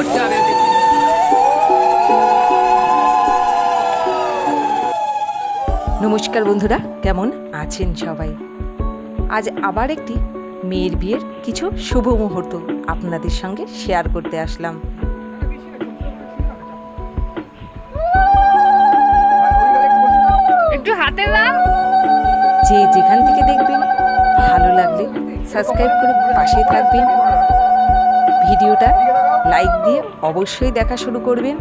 করতে হবে। নমস্কার বন্ধুরা কেমন আছেন সবাই? আজ আবার একটি মেয়ের বিয়ের কিছু শুভ মুহূর্ত আপনাদের সঙ্গে শেয়ার করতে আসলাম। একটু হাতে দাও যে যেখান থেকে দেখবেন ভালো লাগলে সাবস্ক্রাইব করে পাশে থাকবেন। ভিডিওটা লাইক দিয়ে অবশ্যই দেখা শুরু করবেন।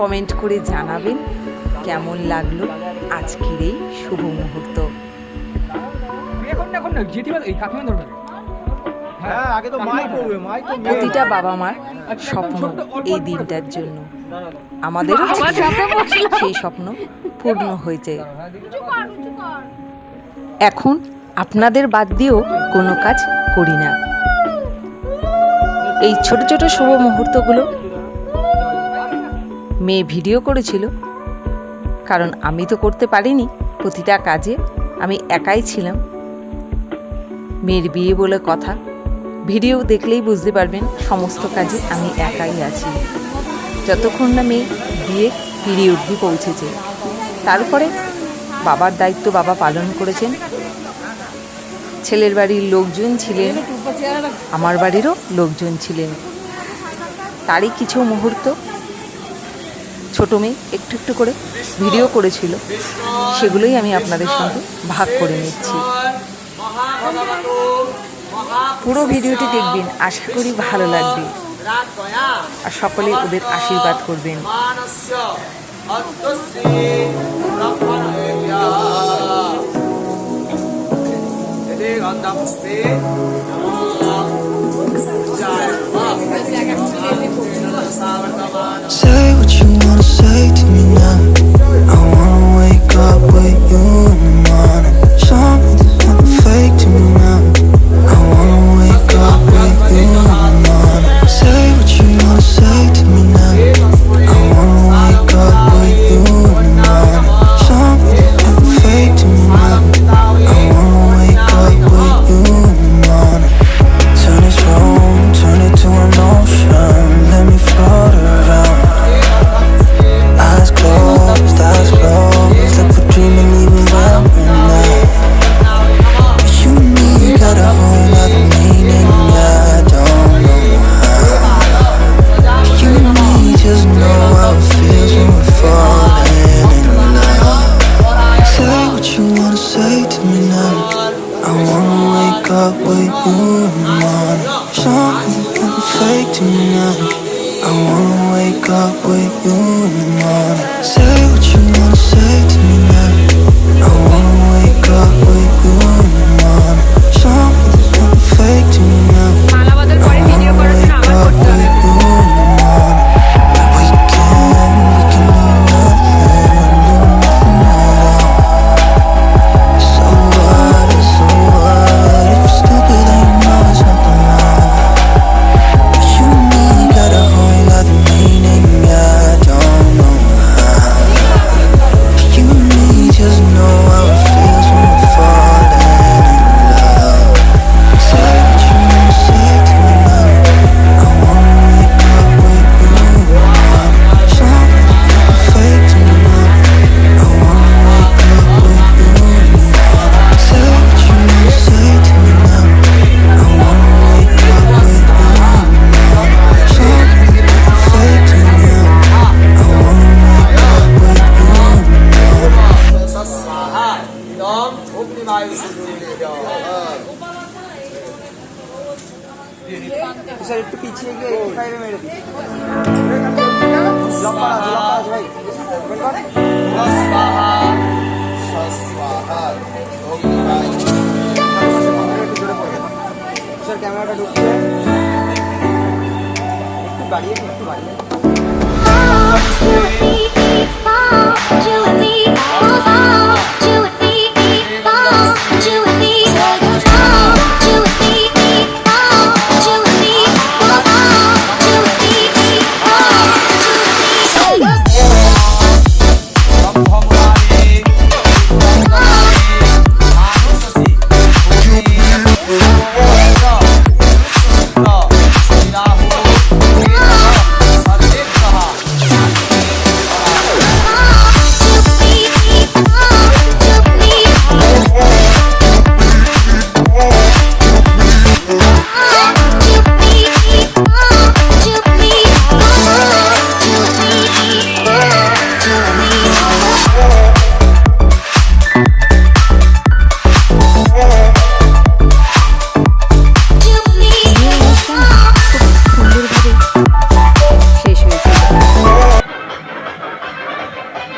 কমেন্ট করে জানাবেন কেমন লাগল আজকের এই শুভ মুহূর্ত। হ্যাঁ আগে তো মাই করবে মাই তো মেয়ে। প্রতিটা বাবা মার স্বপ্ন এই দিনটার জন্য। আমাদেরও বসল। সেই স্বপ্ন পূর্ণ হয়েছে। এখন আপনাদের বাদ দিয়েও কোনো কাজ করি না। এই ছোট ছোট শুভ মুহূর্তগুলো মেয়ে ভিডিও করেছিল। কারণ আমি তো করতে পারিনি প্রতিটা কাজে আমি একাই ছিলাম। মেয়ের বিয়ে বলে কথা, ভিডিও দেখলেই বুঝতে পারবেন সমস্ত কাজে আমি একাই আছি। যতক্ষণ না মেয়ে বিয়ে পিরিয়ড পৌঁছেছে। তারপরে বাবার দায়িত্ব বাবা পালন করেছেন। ছেলের বাড়ির লোকজন ছিলেন, আমার বাড়িরও লোকজন ছিলেন। তারই কিছু মুহূর্ত। ছোট মেয়ে একটু একটু করে ভিডিও করেছিল। সেগুলোই আমি আপনাদের সঙ্গে ভাগ করে নিচ্ছি। পুরো ভিডিওটি দেখবেন, আশা করি ভালো লাগবে। আর সকলে ওদের আশীর্বাদ করবেন। obrigado a. with you in the morning. Say what you wanna say to me now. I wanna wake up with you sir ক্যামেরাটা ঢুকছে একটু বাড়িয়ে একটু বাড়িয়ে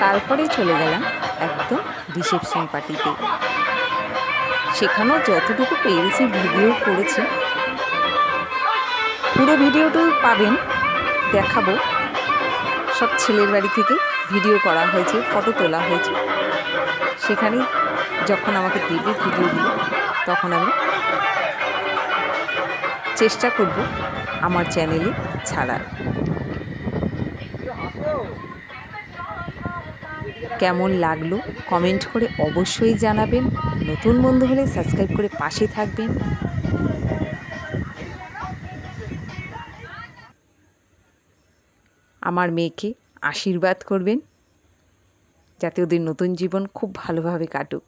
তারপরে চলে গেলাম একদম রিসেপশন পার্টিতে। সেখানেও যতটুকু পেরেছি ভিডিও করেছি। পুরো ভিডিওটাও পাবেন, দেখাবো সব ছেলের বাড়ি থেকে। ভিডিও করা হয়েছে, ফটো তোলা হয়েছে। সেখানে যখন আমাকে দেবে ভিডিওগুলো তখন আমি চেষ্টা করব আমার চ্যানেলে ছাড়ার। কেমন লাগল কমেন্ট করে অবশ্যই জানাবেন। নতুন বন্ধু হলে সাবস্ক্রাইব করে পাশে থাকবেন। আমার মেয়েকে আশীর্বাদ করবেন। যাতে ওদের নতুন জীবন খুব ভালোভাবে কাটুক।